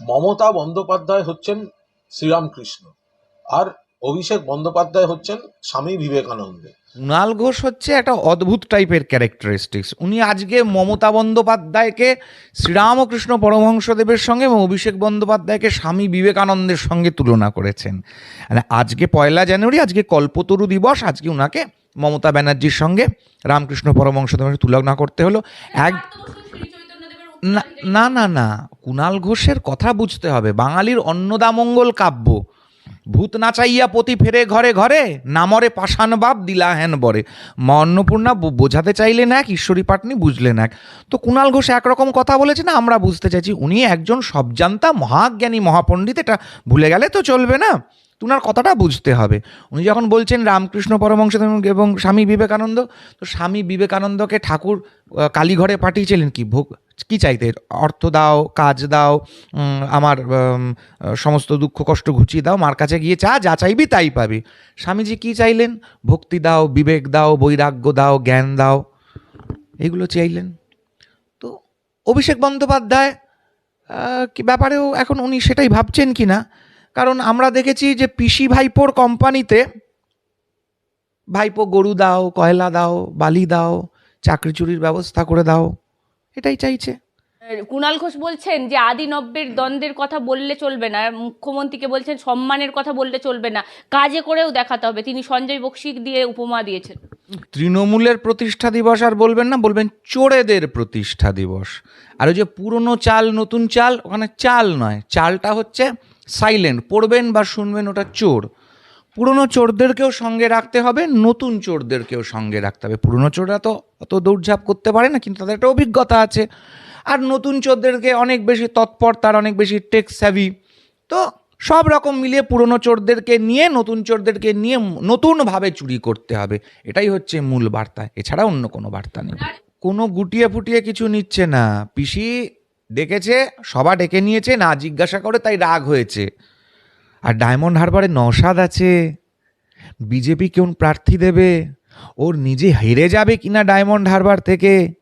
মমতা বন্দ্যোপাধ্যায় হচ্ছেন শ্রীরামকৃষ্ণ আর অভিষেক বন্দ্যোপাধ্যায় হচ্ছেন স্বামী বিবেকানন্দ। কুণাল ঘোষ হচ্ছে একটা অদ্ভুত টাইপের ক্যারেক্টারিস্টিক্স উনি আজকে মমতা বন্দ্যোপাধ্যায়কে শ্রীরামকৃষ্ণ পরমহংসদেবের সঙ্গে এবং অভিষেক বন্দ্যোপাধ্যায়কে স্বামী বিবেকানন্দের সঙ্গে তুলনা করেছেন। মানে আজকে পয়লা জানুয়ারি, আজকে কল্পতরু দিবস, আজকে উনাকে মমতা ব্যানার্জির সঙ্গে রামকৃষ্ণ পরমহংসদেবের তুলনা করতে হলো। এক না না না কুণাল ঘোষের কথা বুঝতে হবে। বাঙালির অন্নদামঙ্গল কাব্য। ভূত নাচাইয়া পতি ফেরে ঘরে ঘরে, নামরে পাষাণ বাপ দিলা হেন বরে। মা অন্নপূর্ণা বোঝাতে চাইলেন এক, ঈশ্বরী পাটনি বুঝলেন এক। তো কুণাল ঘোষ একরকম কথা বলেছে না, আমরা বুঝতে চাইছি। উনি একজন সবজান্তা মহাজ্ঞানী মহাপণ্ডিত, এটা ভুলে গেলে তো চলবে না। উনার কথাটা বুঝতে হবে। উনি যখন বলছেন, রামকৃষ্ণ পরমংশ এবং স্বামী বিবেকানন্দ তো স্বামী বিবেকানন্দকে ঠাকুর কালীঘরে পাঠিয়েছিলেন কি? ভোগ কি চাইতে? অর্থ দাও, কাজ দাও আমার সমস্ত দুঃখ, কষ্ট ঘুচিয়ে দাও, মার কাছে গিয়ে চা যা চাইবি তাই পাবি। স্বামীজি কি চাইলেন? ভক্তি দাও, বিবেক দাও, বৈরাগ্য দাও, জ্ঞান দাও। এগুলো চাইলেন। তো অভিষেক বন্দ্যোপাধ্যায় কি ব্যাপারেও এখন উনি সেটাই ভাবছেন কি না? কারণ আমরা দেখেছি যে পিসি ভাইপোর কোম্পানিতে ভাইপো গরু দাও, কয়লা দাও, বালি দাও চাকরি চুরির ব্যবস্থা করে দাও। এটাই চাইছে। কুণাল ঘোষ বলছেন যে আদি নব্যের দ্বন্দ্বের কথা বললে চলবে না মুখ্যমন্ত্রীকে বলছেন সম্মানের কথা বললে চলবে না কাজে করেও দেখাতে হবে। তিনি সঞ্জয় বক্সি দিয়ে উপমা দিয়েছেন। তৃণমূলের প্রতিষ্ঠা দিবস আর বলবেন না বলবেন চোরেদের প্রতিষ্ঠা দিবস। আর ওই যে পুরনো চাল নতুন চাল ওখানে চাল নয় চালটা হচ্ছে সাইলেন্ট পড়বেন বা শুনবেন ওটা চোর। পুরনো চোরদেরকেও সঙ্গে রাখতে হবে, নতুন চোরদেরকেও সঙ্গে রাখতে হবে। পুরনো চোররা তো অত দৌড়ঝাঁপ করতে পারে না, কিন্তু তাদের একটা অভিজ্ঞতা আছে। আর নতুন চোরদেরকে অনেক বেশি তৎপর, তার অনেক বেশি টেক স্যাভি তো সব রকম মিলিয়ে পুরনো চোরদেরকে নিয়ে, নতুন চোরদেরকে নিয়ে নতুনভাবে চুরি করতে হবে। এটাই হচ্ছে মূল বার্তা। এছাড়া অন্য কোনো বার্তা নেই। কোনো গুটিয়ে ফুটিয়ে কিছু নিচ্ছে না। পিসি ডেকেছে, সবা ডেকে নিয়েছে, না জিজ্ঞাসা করে তাই রাগ হয়েছে। আর ডায়মন্ড হারবারে নসাদ আছে। বিজেপি কেউ প্রার্থী দেবে? ওর নিজে হেরে যাবে কিনা ডায়মন্ড হারবার থেকে?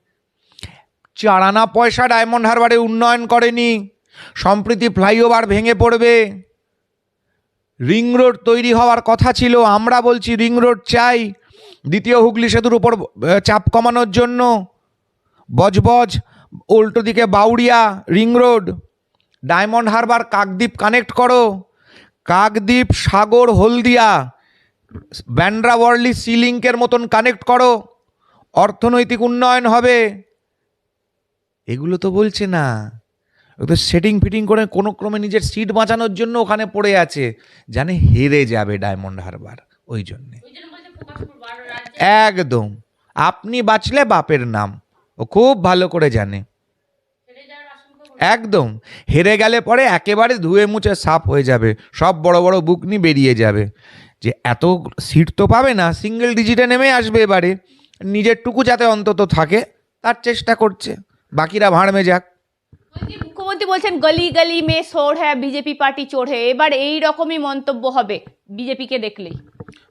চারানা পয়সা ডায়মন্ড হারবারে উন্নয়ন করেনি। সম্প্রীতি ফ্লাইওভার ভেঙে পড়বে। রিং রোড তৈরি হওয়ার কথা ছিল, আমরা বলছি রিং রোড চাই। দ্বিতীয় হুগলি সেতুর উপর চাপ কমানোর জন্য। বজবজ, উল্টো দিকে Bauria ring road Diamond Harbour Kakdwip connect করো। কাকদ্বীপ, সাগর, হলদিয়া। ব্যান্ড্রা ওয়ার্লি সি মতন কানেক্ট করো। অর্থনৈতিক উন্নয়ন হবে। এগুলো তো বলছে না। তো সেটিং ফিটিং করে কোনো ক্রমে নিজের সিট বাঁচানোর জন্য ওখানে পড়ে আছে। জানে হেরে যাবে ডায়মন্ড হারবার, ওই জন্যে। একদম। আপনি বাঁচলে বাপের নাম। ও খুব ভালো করে জানে। একদম। হেরে গেলে পরে একেবারে ধুয়ে মুছে সাফ হয়ে যাবে। সব বড় বড় বুকনি বেরিয়ে যাবে। যে এত সিট তো পাবে না সিঙ্গেল ডিজিটে নেমে আসবে এবারে। নিজের টুকু যাতে অন্তত থাকে তার চেষ্টা করছে। বাকিরা ভাঁড়মে যাক। মুখ্যমন্ত্রী বলছেন গলি গলি মে সোর হ্যাঁ বিজেপি পার্টি চোর হ্যাঁ এবার এই রকমই মন্তব্য হবে বিজেপিকে দেখলেই।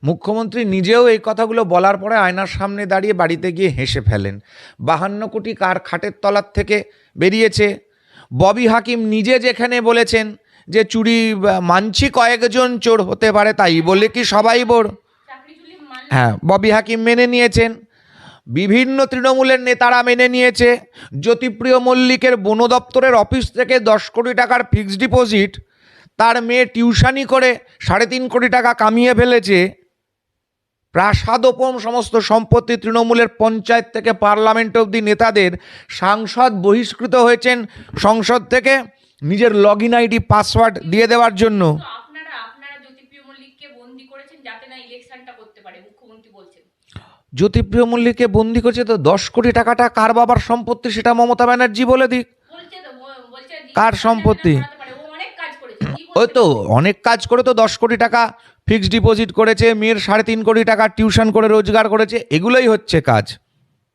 মুখ্যমন্ত্রী নিজেও এই কথাগুলো বলার পরে আয়নার সামনে দাঁড়িয়ে বাড়িতে গিয়ে হেসে ফেলেন। বাহান্ন কোটি কার খাটের তলার থেকে বেরিয়েছে ববি হাকিম নিজে যেখানে বলেছেন যে চুরি মানছি কয়েকজন চোর হতে পারে, তাই বলে কি সবাই বোর? হ্যাঁ ববি হাকিম মেনে নিয়েছেন। বিভিন্ন তৃণমূলের নেতারা মেনে নিয়েছে। জ্যোতিপ্রিয় মল্লিকের বন দপ্তরের অফিস থেকে দশ কোটি টাকার ফিক্সড ডিপোজিট, তার মেয়ে টিউশানি করে সাড়ে তিন কোটি টাকা কামিয়ে ফেলেছে। প্রাসাদোপম সমস্ত সম্পত্তি তৃণমূলের পঞ্চায়েত থেকে পার্লামেন্ট অবধি নেতাদের সাংসদ বহিষ্কৃত হয়েছেন সংসদ থেকে নিজের লগ ইন আইডি পাসওয়ার্ড দিয়ে দেওয়ার জন্য। জ্যোতিপ্রিয় মল্লিককে বন্দি করেছে তো দশ কোটি টাকাটা কার বাবার সম্পত্তি সেটা মমতা ব্যানার্জি বলে দিক। কার সম্পত্তি? ওই তো অনেক কাজ করে তো দশ কোটি টাকা ফিক্সড ডিপোজিট করেছে মেয়ের সাড়ে তিন কোটি টাকা টিউশন করে রোজগার করেছে এগুলোই হচ্ছে কাজ।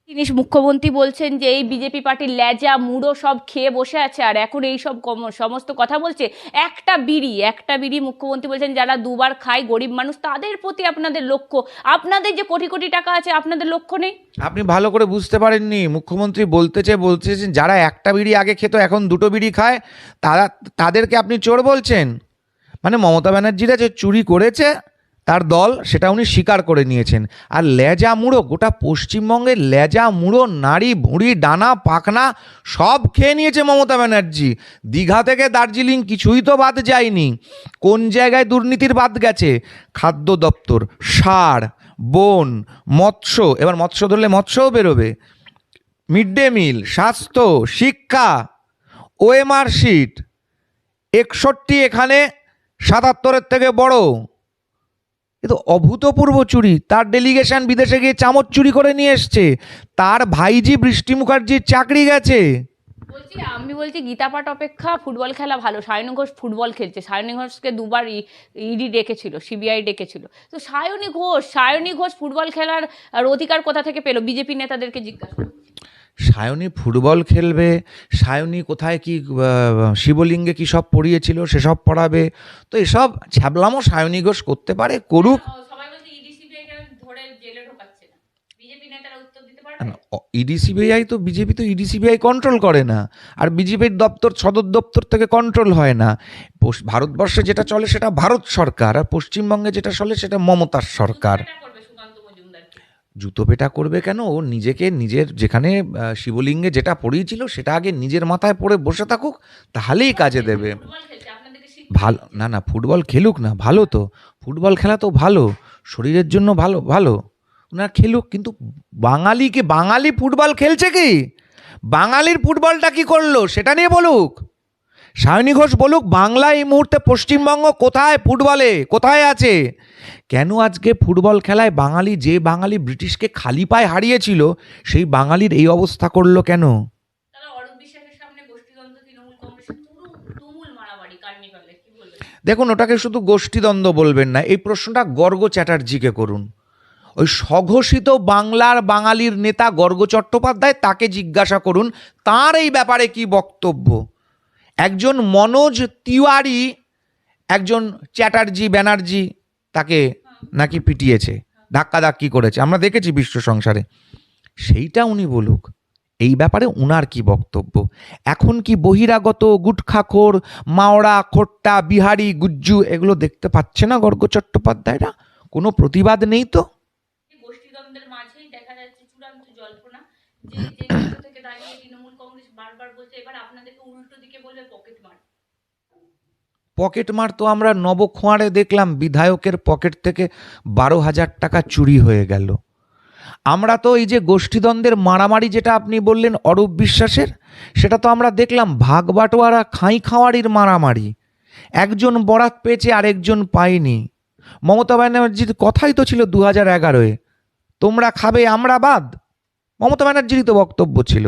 তিনি মুখ্যমন্ত্রী বলছেন যে এই বিজেপি পার্টির ল্যাজা মুড়ো সব খেয়ে বসে আছে আর এখন এই সব সমস্ত কথা বলছে। একটা বিড়ি একটা বিড়ি মুখ্যমন্ত্রী বলছেন যারা দুবার খায় গরিব মানুষ তাদের প্রতি আপনাদের লক্ষ্য আপনাদের যে কোটি কোটি টাকা আছে আপনাদের লক্ষ্য নেই? আপনি ভালো করে বুঝতে পারেননি মুখ্যমন্ত্রী বলতে চেয়ে বলতেছেন যারা একটা বিড়ি আগে খেত এখন দুটো বিড়ি খায় তারা তাদেরকে আপনি চোর বলছেন? মানে মমতা ব্যানার্জিরা যে চুরি করেছে, তার দল সেটা উনি স্বীকার করে নিয়েছেন। আর লেজা মুড়ো গোটা পশ্চিমবঙ্গের লেজা মুড়ো নাড়ি, ভুঁড়ি ডানা পাখনা সব খেয়ে নিয়েছে মমতা ব্যানার্জি। দীঘা থেকে দার্জিলিং কিছুই তো বাদ যায়নি। কোন জায়গায় দুর্নীতির বাদ গেছে? খাদ্য দপ্তর, সার, বন, মৎস্য। এবার মৎস্য ধরলে মৎস্যও বেরোবে। মিড ডে মিল, স্বাস্থ্য, শিক্ষা, ওএমআর শিট, একষট্টি এখানে সাতাত্তরের থেকে বড়। এ তো অভূতপূর্ব চুরি। তার ডেলিগেশন বিদেশে গিয়ে চামচ চুরি করে নিয়ে এসছে। তার ভাইজি বৃষ্টি মুখার্জির চাকরি গেছে। বলছি, আমি বলছি গীতাপাঠ অপেক্ষা, ফুটবল খেলা ভালো। সায়নী ঘোষ ফুটবল খেলছে। সায়নী ঘোষকে দুবার ইডি ডেকেছিল, সিবিআই ডেকেছিল। তো সায়নী ঘোষ সায়নী ঘোষ ফুটবল খেলার অধিকার কোথা থেকে পেল? বিজেপি নেতাদেরকে জিজ্ঞাসা। সায়নী ফুটবল খেলবে সায়নী কোথায় কি শিবলিঙ্গে কি সব পড়িয়েছিল সেসব পড়াবে। তো এসব ছ্যাবলামও সায়নী ঘোষ করতে পারে করুক। সবাই বলছে ইডি সিবিআই কেন ধরে জেলে ঢোকাচ্ছে না? বিজেপি নেতারা উত্তর দিতে পারবে? ইডি সিবিআই তো বিজেপি তো ইডিসিবিআই কন্ট্রোল করে না। আর বিজেপির দপ্তর সদর দপ্তর থেকে কন্ট্রোল হয় না। ভারতবর্ষে যেটা চলে সেটা ভারত সরকার আর পশ্চিমবঙ্গে যেটা চলে সেটা মমতার সরকার এটা করবে সুকান্ত মজুমদারকে জুতো পেটা করবে কেন? ও নিজেকে নিজের যেখানে শিবলিঙ্গে যেটা পড়িয়েছিল সেটা আগে নিজের মাথায় পড়ে বসে থাকুক, তাহলেই কাজে দেবে। ভালো, না না, ফুটবল খেলুক না, ভালো তো। ফুটবল খেলা তো ভালো, শরীরের জন্য ভালো ভালো। ওনারা খেলুক, কিন্তু বাঙালিকে, বাঙালি ফুটবল খেলছে কি? বাঙালির ফুটবলটা কি করল, সেটা নিয়ে বলুক। সায়নী ঘোষ বলুক বাংলা এই মুহূর্তে পশ্চিমবঙ্গ কোথায়? ফুটবলে কোথায় আছে? কেন আজকে ফুটবল খেলায় বাঙালি যে বাঙালি ব্রিটিশকে খালি পায়ে হারিয়েছিল সেই বাঙালির এই অবস্থা করল কেন? দেখুন ওটাকে শুধু গোষ্ঠীদ্বন্দ্ব বলবেন না এই প্রশ্নটা গর্গ চ্যাটার্জিকে করুন। ওই স্বঘোষিত বাংলার বাঙালির নেতা গর্গ চট্টোপাধ্যায় তাকে জিজ্ঞাসা করুন তার এই ব্যাপারে কি বক্তব্য? একজন মনোজ তিওয়ারি, একজন চ্যাটার্জি ব্যানার্জি তাকে নাকি পিটিয়েছে, ধাক্কাধাক্কি করেছে। আমরা দেখেছি বিশ্ব সংসারে। সেইটা উনি বলুক, এই ব্যাপারে উনার কি বক্তব্য? এখন কি বহিরাগত গুটখাখোর মাওড়া খোট্টা, বিহারি, গুজ্জু এগুলো দেখতে পাচ্ছে না গর্গ চট্টোপাধ্যায়রা? কোনো প্রতিবাদ নেই তো? থেকে পকেট মার। তো আমরা নবখোয়াড়ে দেখলাম, বিধায়কের পকেট থেকে বারো হাজার টাকা চুরি হয়ে গেল। আমরা তো এই যে গোষ্ঠীদ্বন্দ্বের মারামারি যেটা আপনি বললেন, অরূপ বিশ্বাসের, সেটা তো আমরা দেখলাম ভাগ বাটোয়ারা, খাই খাওয়ারির মারামারি। একজন বরাত পেয়েছে, আরেকজন পায়নি। মমতা ব্যানার্জির কথাই তো ছিল দু হাজার এগারোয়, তোমরা খাবে, আমরা বাদ। মমতা ব্যানার্জিরই তো বক্তব্য ছিল।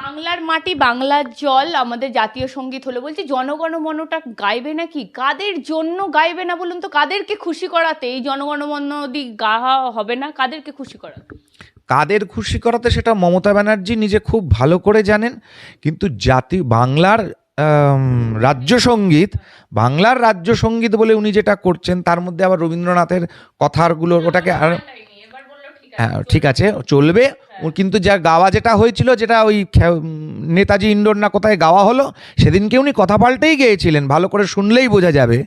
বাংলার মাটি বাংলার জল আমাদের জাতীয় সংগীত হলো। বলছি জনগণ মনটা গাইবে নাকি? কাদের জন্য গাইবে না বলুন তো? কাদেরকে খুশি করাতে এই জনগণ মন দি গাহা হবে না? কাদেরকে খুশি করাতে? কাদের খুশি করাতে সেটা মমতা ব্যানার্জি নিজে খুব ভালো করে জানেন। কিন্তু জাতি বাংলার রাজ্য সংগীত বাংলার রাজ্য সংগীত বলে উনি যেটা করছেন তার মধ্যে আবার রবীন্দ্রনাথের কথাগুলো ওটাকে আর এবার বলল ঠিক আছে হ্যাঁ, ঠিক আছে চলবে। ও কিন্তু যা গাওয়া যেটা হয়েছিল যেটা ওই নেতাজি ইন্ডোর না কোথায় গাওয়া হলো সেদিনকে উনি কথা পাল্টেই গিয়েছিলেন ভালো করে শুনলেই বোঝা যাবে।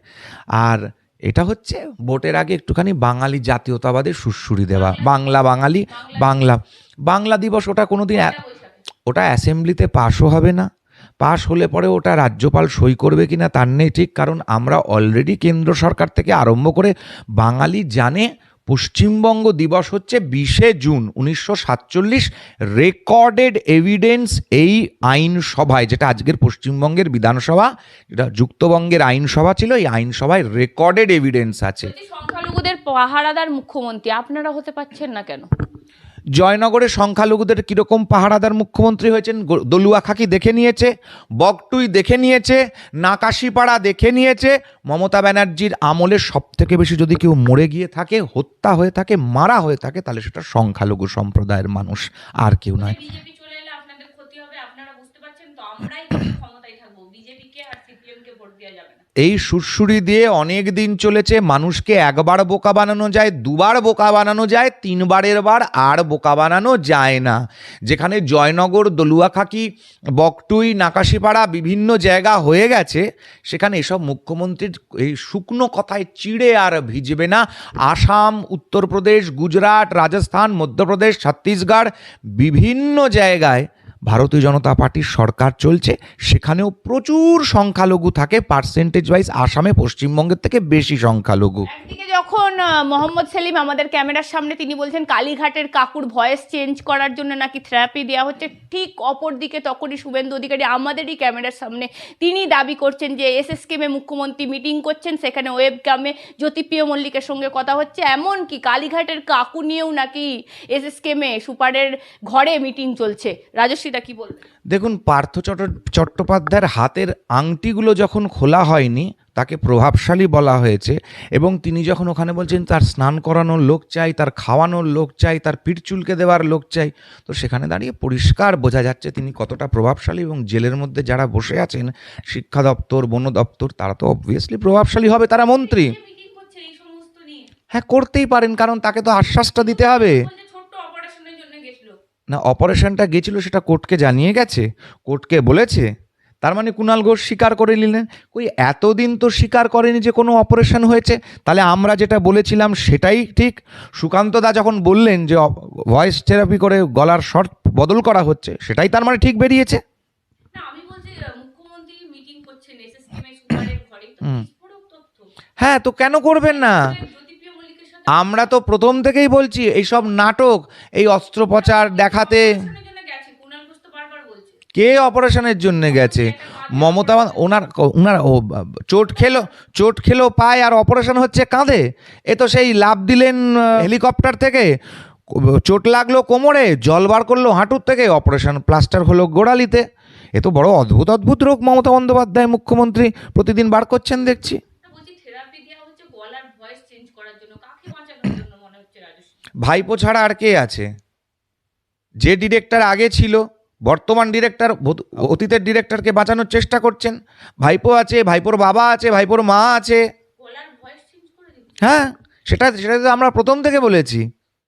আর এটা হচ্ছে ভোটের আগে একটুখানি বাঙালি জাতীয়তাবাদের সুরসুরি দেওয়া বাংলা বাঙালি বাংলা বাংলা দিবস ওটা কোনোদিন এ- ওটা অ্যাসেম্বলিতে পাশও হবে না। পাশ হলে পরে ওটা রাজ্যপাল সই করবে কিনা তার নেই ঠিক কারণ আমরা অলরেডি কেন্দ্র সরকার থেকে আরম্ভ করে বাঙালি জানে পশ্চিমবঙ্গ দিবস হচ্ছে বিশে জুন, উনিশশো সাতচল্লিশ। রেকর্ডেড এভিডেন্স এই আইনসভায়, যেটা আজকের পশ্চিমবঙ্গের বিধানসভা, যেটা যুক্তবঙ্গের আইনসভা ছিল, এই আইনসভায় রেকর্ডেড এভিডেন্স আছে। সংখ্যালঘুদের পাহারাদার মুখ্যমন্ত্রী, আপনারা হতে পারছেন না কেন? জয়নগরে সংখ্যালঘুদের কীরকম পাহারাদার মুখ্যমন্ত্রী হয়েছেন? দলুয়া খাকি দেখে নিয়েছে বকটুই দেখে নিয়েছে, নাকাশিপাড়া দেখে নিয়েছে, মমতা ব্যানার্জির আমলে সব থেকে বেশি যদি কেউ মরে গিয়ে থাকে, হত্যা হয়ে থাকে, মারা হয়ে থাকে, তাহলে সেটা সংখ্যালঘু সম্প্রদায়ের মানুষ, আর কেউ নয় বিজেপি চলে এলে আপনাদের ক্ষতি হবে আপনারা বুঝতে পারছেন তো আমরাই কিন্তু ক্ষমতায় থাকব বিজেপিকে আর সিপিএম কে ভোট দেওয়া যাবে না এই সুরসুরি দিয়ে অনেক দিন চলেছে, মানুষকে একবার বোকা বানানো যায়, দুবার বোকা বানানো যায়, তিনবারের বার আর বোকা বানানো যায় না। যেখানে জয়নগর, দলুয়াখাকি, বকটুই, নাকাশিপাড়া বিভিন্ন জায়গা হয়ে গেছে, সেখানে এসব মুখ্যমন্ত্রীর এই শুকনো কথায় চিড়ে আর ভিজবে না। আসাম, উত্তরপ্রদেশ, গুজরাট, রাজস্থান, মধ্যপ্রদেশ, ছত্তিশগড় বিভিন্ন জায়গায় ভারতীয় জনতা পার্টির সরকার চলছে, সেখানেও প্রচুর সংখ্যালঘু থাকে পার্সেন্টেজ ওয়াইজ আসামে পশ্চিমবঙ্গের থেকে বেশি সংখ্যালঘু। যখন মোহাম্মদ সেলিম আমাদের ক্যামেরার সামনে তিনি বলছেন, কালীঘাটের কাকুর ভয়েস চেঞ্জ করার জন্য নাকি থেরাপি দেওয়া হচ্ছে, ঠিক অপর দিকে তখনই শুভেন্দু অধিকারী আমাদেরই ক্যামেরার সামনে তিনি দাবি করছেন যে এস এসএসকেমে মুখ্যমন্ত্রী মিটিং করছেন, সেখানে ওয়েবকামে জ্যোতিপ্রিয় মল্লিকের সঙ্গে কথা হচ্ছে এমন কি কালীঘাটের কাকু নিয়েও নাকি এস এসএসকেমে সুপারের ঘরে মিটিং চলছে। রাজস্বীটা কি বলবে দেখুন পার্থ চট্ট- চট্টোপাধ্যায়ের হাতের আংটিগুলো যখন খোলা হয়নি তাকে প্রভাবশালী বলা হয়েছে এবং তিনি যখন ওখানে বলছেন তার স্নান করানোর লোক চাই তার খাওয়ানোর লোক চাই তার পিঠ চুলকে দেওয়ার লোক চাই তো সেখানে দাঁড়িয়ে পরিষ্কার বোঝা যাচ্ছে তিনি কতটা প্রভাবশালী এবং জেলের মধ্যে যারা বসে আছেন শিক্ষা দপ্তর বন দপ্তর তারা তো অবভিয়াসলি প্রভাবশালী হবে তারা মন্ত্রী হ্যাঁ করতেই পারেন কারণ তাকে তো আশ্বাসটা দিতে হবে বলছে ছোট্ট অপারেশনের জন্য গেছিল না অপারেশনটা গেছিল সেটা কোর্টকে জানিয়ে গেছে কোর্টকে বলেছে তার মানে কুণাল ঘোষ স্বীকার করে নিলেন। কই এতদিন তো স্বীকার করেনি যে কোনো অপারেশন হয়েছে তাহলে আমরা যেটা বলেছিলাম সেটাই ঠিক। সুকান্ত দা যখন বললেন যে ভয়েস থেরাপি করে গলার শর্ট বদল করা হচ্ছে সেটাই তার মানে ঠিক বেরিয়েছে। হ্যাঁ তো কেন করবেন না? আমরা তো প্রথম থেকেই বলছি, এইসব নাটক, এই অস্ত্রোপচার দেখাতে। কে অপারেশনের জন্য গেছে? মমতা ওনার ওনার ও চোট খেলো চোট খেলো পায় আর অপারেশন হচ্ছে কাঁধে। এ তো সেই লাভ দিলেন হেলিকপ্টার থেকে। চোট লাগল কোমরে, জল বার করল হাঁটুর থেকে, অপারেশন প্লাস্টার হলো গোড়ালিতে। এ তো বড় অদ্ভুত অদ্ভুত রোগ মমতা বন্দ্যোপাধ্যায়, মুখ্যমন্ত্রী প্রতিদিন বার করছেন, দেখছি না বলছি থেরাপি দেওয়া হচ্ছে গলার ভয়েস চেঞ্জ করার জন্য কাকে বাঁচানোর জন্য মনে হচ্ছে রাজস্বী ভাইপো ছাড়া আর কে আছে? যে ডিরেক্টর আগে ছিল বর্তমান ডিরেক্টর অতীতের ডিরেক্টরকে বাঁচানোর চেষ্টা করছেন। ভাইপো আছে ভাইপোর বাবা আছে ভাইপোর মা আছে। হ্যাঁ সেটা সেটা তো আমরা প্রথম থেকে বলেছি।